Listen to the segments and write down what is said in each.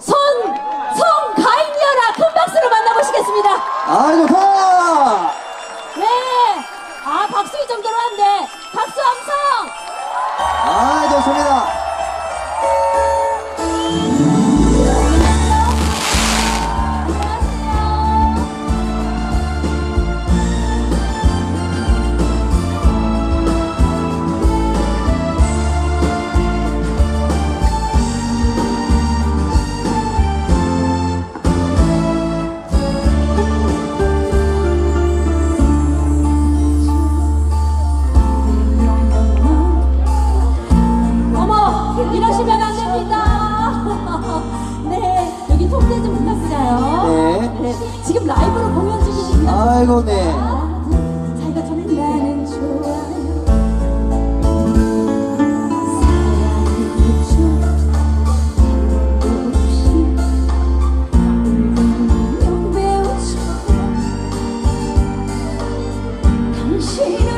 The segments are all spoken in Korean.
손, 송가인이여라 큰 박수로 만나보시겠습니다. 아이고, 좋다! Ooh.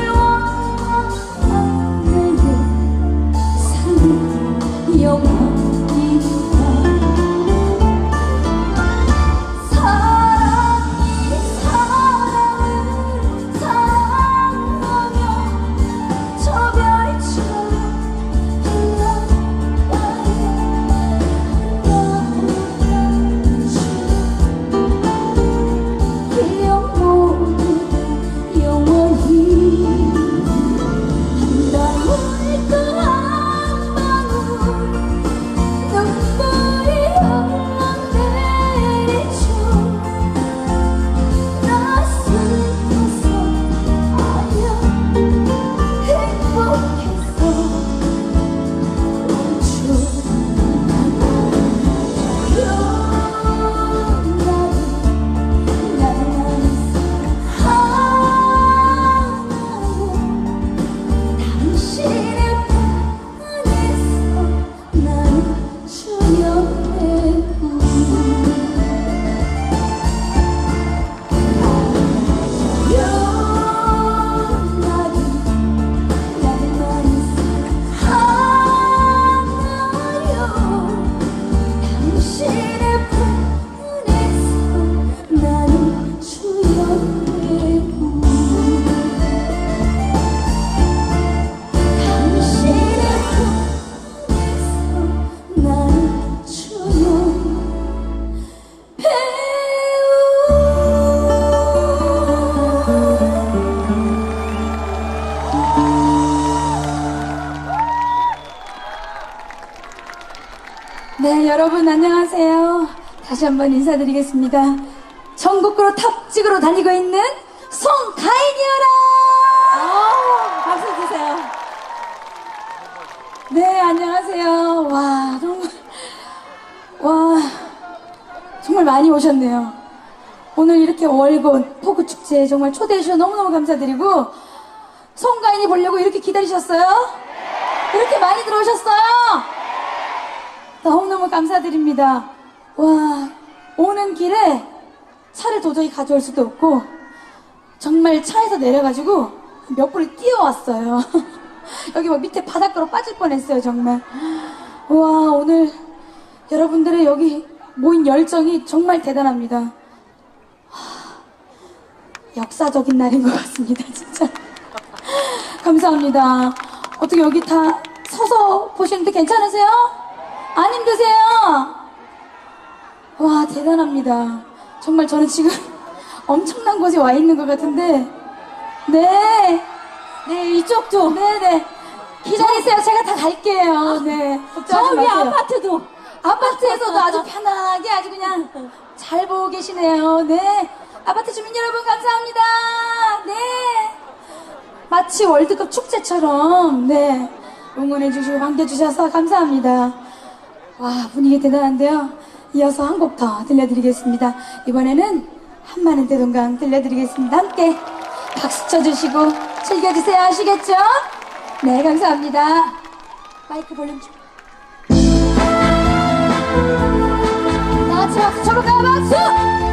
다시 한번 인사드리겠습니다. 전국으로 탑직으로 달리고 있는 송가인이어라! 아, 박수 주세요. 네, 안녕하세요. 와, 정말, 와, 정말 많이 오셨네요. 오늘 이렇게 월곤 포구축제에 정말 초대해주셔서 너무너무 감사드리고, 송가인이 보려고 이렇게 기다리셨어요? 이렇게 많이 들어오셨어요? 너무너무 감사드립니다. 와, 오는 길에 차를 도저히 가져올 수도 없고, 정말 차에서 내려가지고 몇 분이 뛰어왔어요. 여기 뭐 밑에 바닷가로 빠질 뻔했어요, 정말. 와, 오늘 여러분들의 여기 모인 열정이 정말 대단합니다. 하, 역사적인 날인 것 같습니다, 진짜. 감사합니다. 어떻게 여기 다 서서 보시는데 괜찮으세요? 안 힘드세요? 와, 대단합니다. 정말 저는 지금 엄청난 곳에 와 있는 것 같은데. 네. 네, 이쪽도. 네네. 기다리세요. 제가 다 갈게요. 네. 마세요. 아파트도 아파트에서도 아주 편하게 아주 그냥 잘 보고 계시네요. 네. 아파트 주민 여러분 감사합니다. 네. 마치 월드컵 축제처럼 네. 응원해 주시고 반겨 주셔서 감사합니다. 와, 분위기 대단한데요. 이어서 한 곡 더 들려드리겠습니다. 이번에는 한마는 대동강 들려드리겠습니다. 함께 박수 쳐주시고 즐겨주세요. 아시겠죠? 네, 감사합니다. 마이크 볼륨 좀. 다 같이 박수 쳐볼까요? 박수!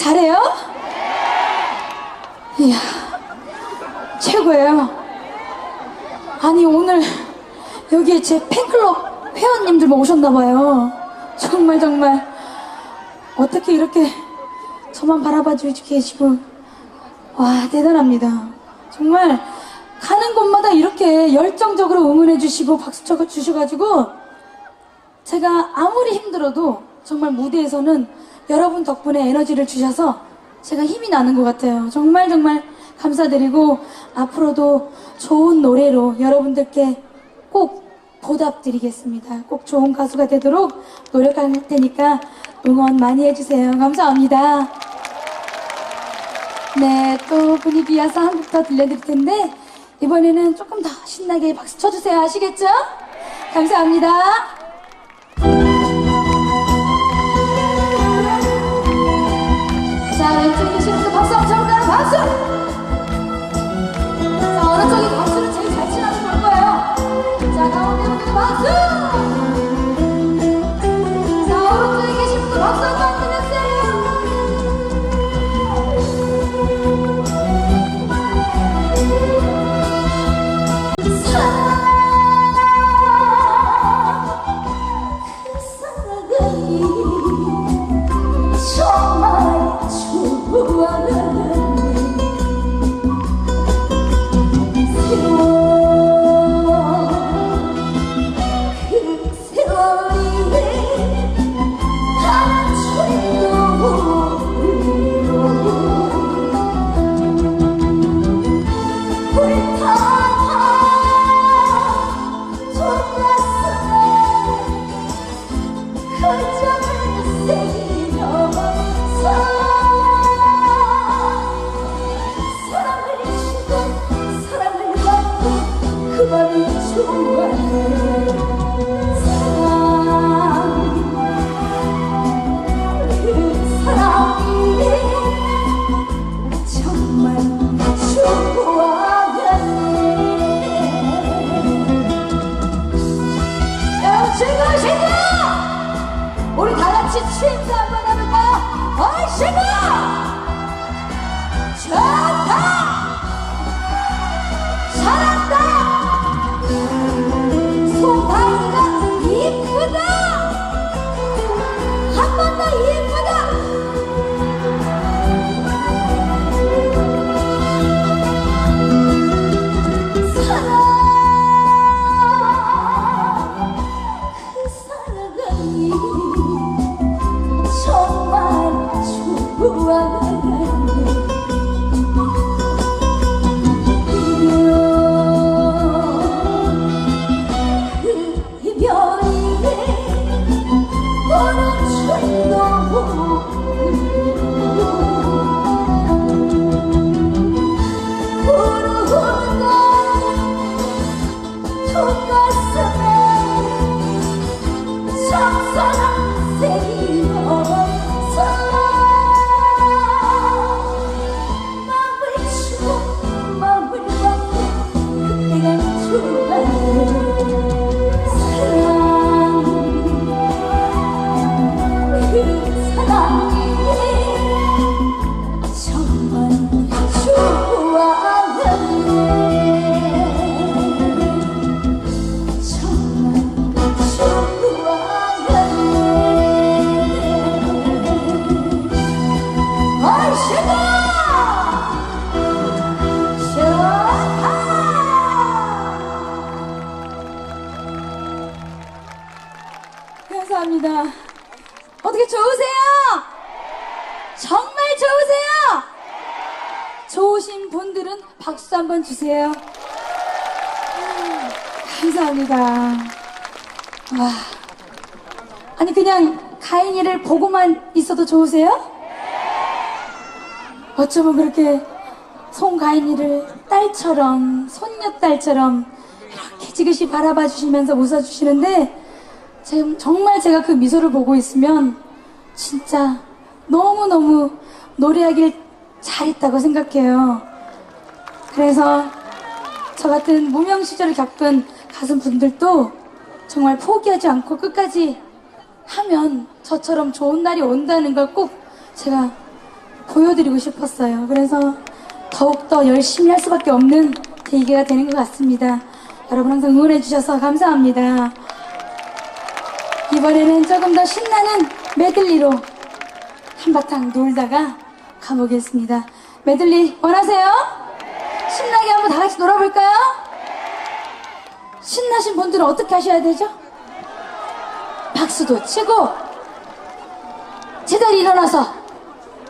잘해요? 이야, 최고예요. 아니, 오늘 여기에 제 팬클럽 회원님들만 오셨나봐요. 정말, 정말. 어떻게 이렇게 저만 바라봐 주시고 계시고. 와, 대단합니다. 정말 가는 곳마다 이렇게 열정적으로 응원해 주시고 박수 쳐 주셔가지고 제가 아무리 힘들어도 정말 무대에서는 여러분 덕분에 에너지를 주셔서 제가 힘이 나는 것 같아요. 정말 정말 감사드리고 앞으로도 좋은 노래로 여러분들께 꼭 보답드리겠습니다. 꼭 좋은 가수가 되도록 노력할 테니까 응원 많이 해주세요. 감사합니다. 네, 또 분위기 이어서 한 곡 더 들려드릴 텐데 이번에는 조금 더 신나게 박수 쳐주세요. 아시겠죠? 감사합니다. 자, 계신 분들 박수 엄청 나 박수! 자, 어느 쪽이 박수를 제일 잘 치는지 볼 거예요. 자, 가운데 분들 박수! 우리 다 같이 취임새 한번 해볼까요? 얼씨구! 좋다! 감사합니다 어떻게 좋으세요? 정말 좋으세요? 좋으신 분들은 박수 한번 주세요 감사합니다. 와. 아니, 그냥 가인이를 보고만 있어도 좋으세요? 어쩌면 그렇게 송가인이를 딸처럼, 손녀딸처럼 이렇게 지그시 바라봐 주시면서 웃어 주시는데, 지금 정말 제가 그 미소를 보고 있으면 진짜 너무너무 노래하길 잘했다고 생각해요. 그래서 저 같은 무명 시절을 겪은 다른 분들도 정말 포기하지 않고 끝까지 하면 저처럼 좋은 날이 온다는 걸 꼭 제가 보여드리고 싶었어요. 그래서 더욱더 열심히 할 수밖에 없는 계기가 되는 것 같습니다. 여러분 항상 응원해주셔서 감사합니다. 이번에는 조금 더 신나는 메들리로 한바탕 놀다가 가보겠습니다. 메들리 원하세요? 신나게 한번 다 같이 놀아볼까요? 신나신 분들은 어떻게 하셔야 되죠? 박수도 치고 제자리 일어나서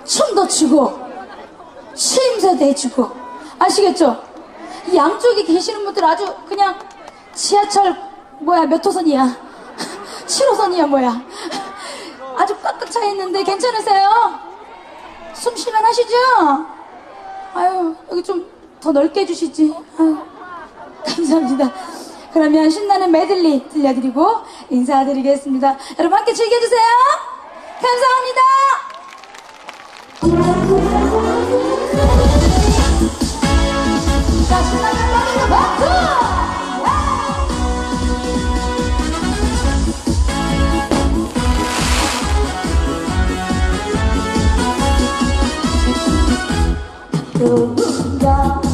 춤도 추고 추임새도 해주고 아시겠죠? 이 양쪽에 계시는 분들 아주 그냥 지하철 뭐야 몇 호선이야? 7호선이야 뭐야? 아주 꽉꽉 차 있는데 괜찮으세요? 숨 쉬면 하시죠? 아유 여기 좀 더 넓게 해주시지 아유 감사합니다 그러면 신나는 메들리 들려드리고 인사드리겠습니다 여러분 함께 즐겨주세요 감사합니다 Tudo dá.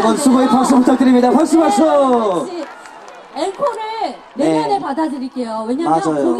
한번. 수고의 박수 부탁드립니다. 박수, 박수! 네, 앵콜을 내년에 네. 받아드릴게요. 왜냐면 맞아요. 공연